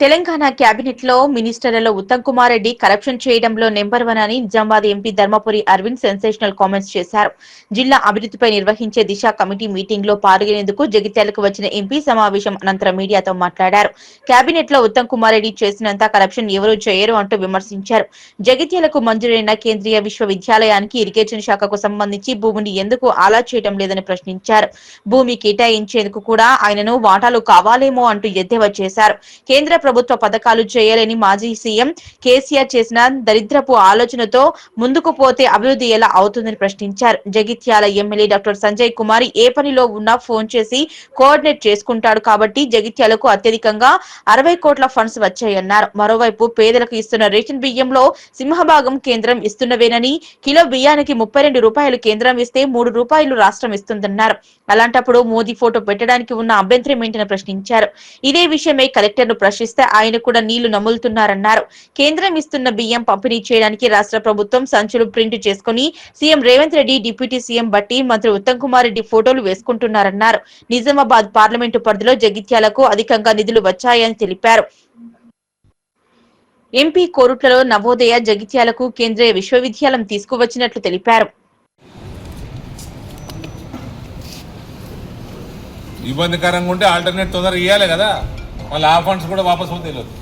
తెలంగాణ కేబినెట్లో మినిస్టర్లలో ఉత్తమ్ కుమార్ రెడ్డి కరప్షన్ చేయడంలో నెంబర్ వన్ అని Nizamabad MP Dharmapuri Arvind sensational comments చేశారు. జిల్లా అభివృద్ధిపై నిర్వహించే దిశ కమిటీ మీటింగ్లో పాల్గొనేందుకు జగిత్యాలకు వచ్చిన ఎంపీ సమావేశం అనంతరం మీడియాతో మాట్లాడారు. కేబినెట్లో ఉత్తమ్ కుమార్ రెడ్డి చేసినంత కరప్షన్ ఎవరూ చేయరు అంటూ విమర్శించారు. జగిత్యాలకు మంజూరైన కేంద్రీయ విశ్వవిద్యాలయానికి ఇరిగేషన్ శాఖకు సంబంధించి భూమిని ఎందుకు ఆలా చేయడం లేదని ప్రశ్నించారు. భూమి కేటాయించేందుకు కూడా ఆయనను వాటాలు కావాలేమో అంటూ ఎద్దేవా చేశారు. కేంద్ర ప్రభుత్వ పథకాలు చేయలేని మాజీ సీఎం కేసీఆర్ చేసిన దరిద్రపు ఆలోచనతో ముందుకు పోతే అభివృద్ధి ఎలా అవుతుందని ప్రశ్నించారు. జగిత్యాల ఎమ్మెల్యే డాక్టర్ సంజయ్ కుమార్ ఏ పనిలో ఉన్నా ఫోన్ చేసి కోఆర్డినేట్ చేసుకుంటాడు కాబట్టి జగిత్యాలకు అత్యధికంగా అరవై కోట్ల ఫండ్స్ వచ్చాయన్నారు. మరోవైపు పేదలకు ఇస్తున్న రేషన్ బియ్యంలో సింహభాగం కేంద్రం ఇస్తున్నవేనని కిలో బియ్యానికి ముప్పై రెండు రూపాయలు కేంద్రం ఇస్తే మూడు రూపాయలు రాష్ట్రం ఇస్తుందన్నారు. అలాంటప్పుడు మోదీ ఫోటో పెట్టడానికి ఉన్న అభ్యంతరం ఏంటని ప్రశ్నించారు. ఇదే విషయమై కలెక్టర్ను ప్రశ్నిస్తే ఆయన కూడా నీళ్ళు నములుతున్నారన్నారు. కేంద్రం ఇస్తున్న బియ్యం పంపిణీ చేయడానికి రాష్ట్ర ప్రభుత్వం సంచులు ప్రింట్ చేసుకుని CM Revanth Reddy deputy CM Bhatti మంత్రి ఉత్తమ్ కుమార్ రెడ్డి ఫోటోలు వేసుకుంటున్నారన్నారు. నిజామాబాద్ పార్లమెంటు పరిధిలో జగిత్యాలకు అధికంగా నిధులు వచ్చాయని తెలిపారు. ఎంపీ కోరుట్లలో నవోదయ జగిత్యాలకు కేంద్రీయ విశ్వవిద్యాలయం తీసుకువచ్చినట్లు తెలిపారు. ఇబ్బందికరంగా ఉంటే ఆల్టర్నేట్ తొందరగా ఇవ్వాలి కదా. మళ్ళీ ఆ ఫండ్స్ కూడా వాపస్ పోతే తెలియదు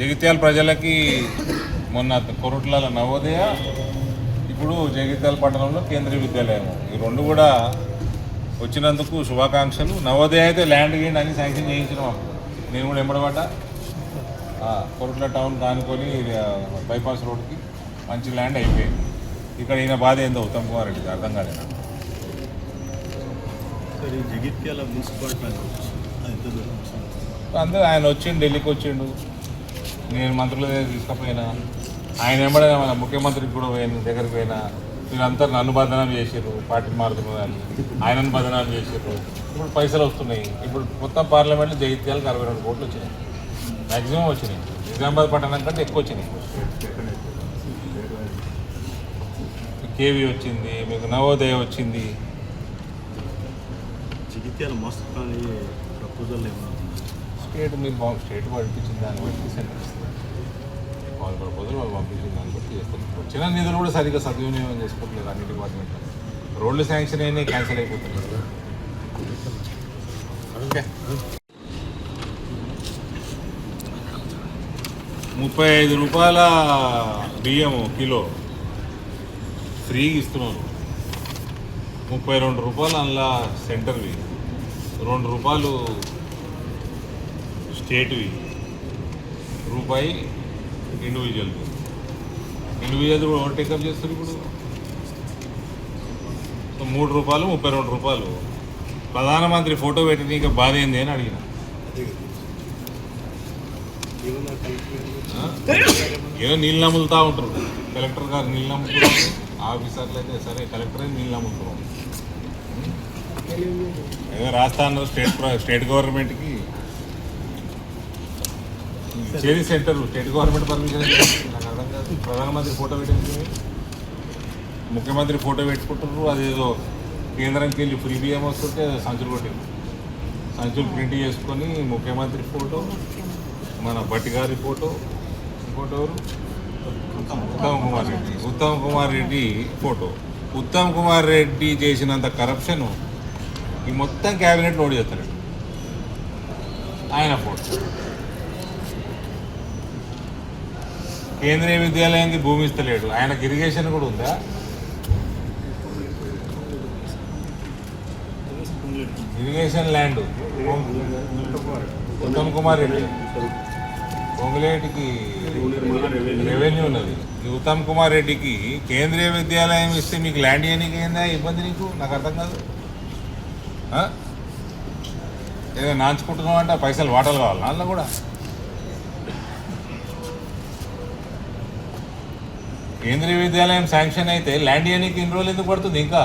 జగిత్యాల ప్రజలకి మొన్న కొరుట్ల నవోదయ ఇప్పుడు జగిత్యాల పట్టణంలో కేంద్రీయ విద్యాలయం ఈ రెండు కూడా వచ్చినందుకు శుభాకాంక్షలు. నవోదయ అయితే ల్యాండ్ గేండ్ అని శాంక్షన్ చేయించినాం నేను కూడా ఎంబడబడ్డ. కొరుట్ల టౌన్ కానుకొని బైపాస్ రోడ్కి మంచి ల్యాండ్ అయిపోయింది. ఇక్కడ ఈయన బాధ ఏందో ఉత్తమ్ కుమార్ రెడ్డికి అర్థం కాలేదు? అందరూ ఆయన వచ్చిండు ఢిల్లీకి వచ్చిండు. నేను మంత్రుల దగ్గర తీసుకుపోయినా. ఆయన ఎంబడే మన ముఖ్యమంత్రికి కూడా పోయిన దగ్గరికి పోయినా. వీళ్ళంతా నన్ను బదనాం చేసారు పార్టీ మారుతున్నదాన్ని ఆయనను బదనాం చేసారు ఇప్పుడు పైసలు వస్తున్నాయి. ఇప్పుడు మొత్తం పార్లమెంట్లో జగిత్యాలకు అరవై రెండు కోట్లు వచ్చినాయి. మ్యాక్సిమం వచ్చినాయి. నిజామాబాద్ పట్టణం కంటే ఎక్కువ వచ్చినాయి. కేవీ వచ్చింది మీకు నవోదయ వచ్చింది. జగిత్యాల మాస్టర్ ప్రపోజల్ ఏమన్నా స్టేట్ మీరు బాగు స్టేట్ పంపించిన దాన్ని బట్టి సెంటర్ ఇస్తుంది వాళ్ళు ప్రపోజల్ వాళ్ళు పంపించిన దాన్ని బట్టి చేస్తారు. వచ్చిన నిధులు కూడా సరిగ్గా సద్వినియోగం చేసుకోవట్లేదు అన్ని డిపార్ట్మెంట్ రోడ్లు శాంక్షన్ అయినా క్యాన్సిల్ అయిపోతున్నాయి. ఓకే. ముప్పై ఐదు రూపాయల బియ్యం కిలో ఫ్రీగా ఇస్తున్నారు. ముప్పై రెండు రూపాయలు అందులో సెంటర్వి రెండు రూపాయలు స్టేట్వి రూపాయి ఇండివిజువల్ ఇండివిజువల్ కూడా ఎవరు టేకప్ చేస్తారు ఇప్పుడు? సో మూడు రూపాయలు ముప్పై రెండు రూపాయలు. ప్రధానమంత్రి ఫోటో పెట్టి నీకు బాధ ఏంది అని అడిగిన? ఏదో నీళ్ళు నమ్ములుతూ ఉంటారు. కలెక్టర్ గారు నీళ్ళు నమ్ముతున్నారు. ఆఫీసర్లు అయితే సరే కలెక్టర్ నీళ్ళు నమ్ముతున్నారు. ఏదో రాస్తాను స్టేట్ ప్ర- స్టేట్ గవర్నమెంట్కి చేరి సెంటర్ స్టేట్ గవర్నమెంట్ పర్మిషన్ నాకు అర్థం కాదు. ప్రధానమంత్రి ఫోటో పెట్టింది ముఖ్యమంత్రి ఫోటో పెట్టుకుంటున్నారు. అదేదో కేంద్రంకి వెళ్ళి ఫ్రీ బియ్యం వస్తుంటే సంచులు కొట్టింది సంచులు ప్రింట్ చేసుకొని ముఖ్యమంత్రి ఫోటో మన భట్టి గారి photo photo Uttam Kumar Reddy. Uttam Kumar Reddy photo. Uttam Kumar Reddy చేసినంత కరప్షన్ ఈ మొత్తం క్యాబినెట్ లోడ్ చేస్తాడు ఆయన ఫోటో కేంద్రీయ విద్యాలయానికి భూమి ఇస్తలేడు. ఆయనకు ఇరిగేషన్ కూడా ఉందా? Irrigation land Uttam Kumar Reddy. పొంగులేటికి revenue ఉన్నది. ఈ ఉత్తమ్ కుమార్ రెడ్డికి కేంద్రీయ విద్యాలయం ఇస్తే మీకు ల్యాండ్ చేయడానికి ఏందా ఇబ్బంది నీకు? నాకు అర్థం కాదు. ఏదో నాంచుకుంటున్నావు అంటే పైసలు వాటలు కావాలి? అందులో కూడా. కేంద్రీయ విద్యాలయం శాంక్షన్ అయితే ల్యాండ్ ఇవ్వడానికి ఇన్ని రోజులు ఎందుకు పడుతుంది ఇంకా?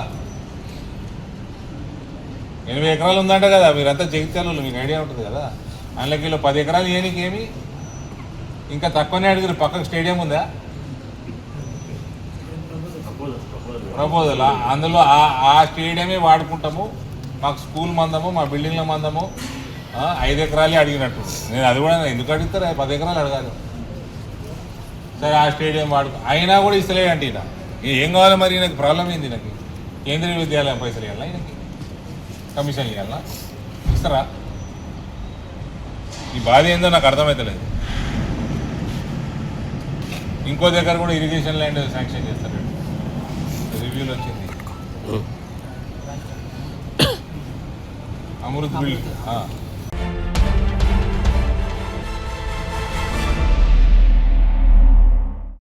ఎనభై ఎకరాలు ఉందంట కదా మీరంతా జగిత్యాలలో మీకు ఐడియా ఉంటుంది కదా? అందులోకి పది ఎకరాలు ఇవ్వడానికి ఏమి? ఇంకా తక్కువనే అడిగారు పక్కకు స్టేడియం ఉందా? ప్రపోజల్? అందులో ఆ ఆ స్టేడియమే వాడుకుంటాము. మాకు స్కూల్ మందము మా బిల్డింగ్ల మందము ఐదు ఎకరాలే అడిగినట్టు. నేను అది కూడా ఎందుకు అడుగుతారు? పది ఎకరాలు అడగాలి. సరే ఆ స్టేడియం వాడుకో అయినా కూడా ఇస్తలేడంటే ఈయన. ఏం కావాలి మరి నాకు ప్రాబ్లం ఏంది నాకు కేంద్రీయ విద్యాలయం పైసలు ఇవ్వాలా ఈయనకి? కమిషన్ ఇవ్వాలా? ఇస్తారా? ఈ బాధ ఏందో నాకు అర్థమవుతలేదు ఇంకో దగ్గర కూడా ఇరిగేషన్ ల్యాండ్ శాంక్షన్ చేస్తారు. రివ్యూలు వచ్చింది. అమృత్ బిల్డ్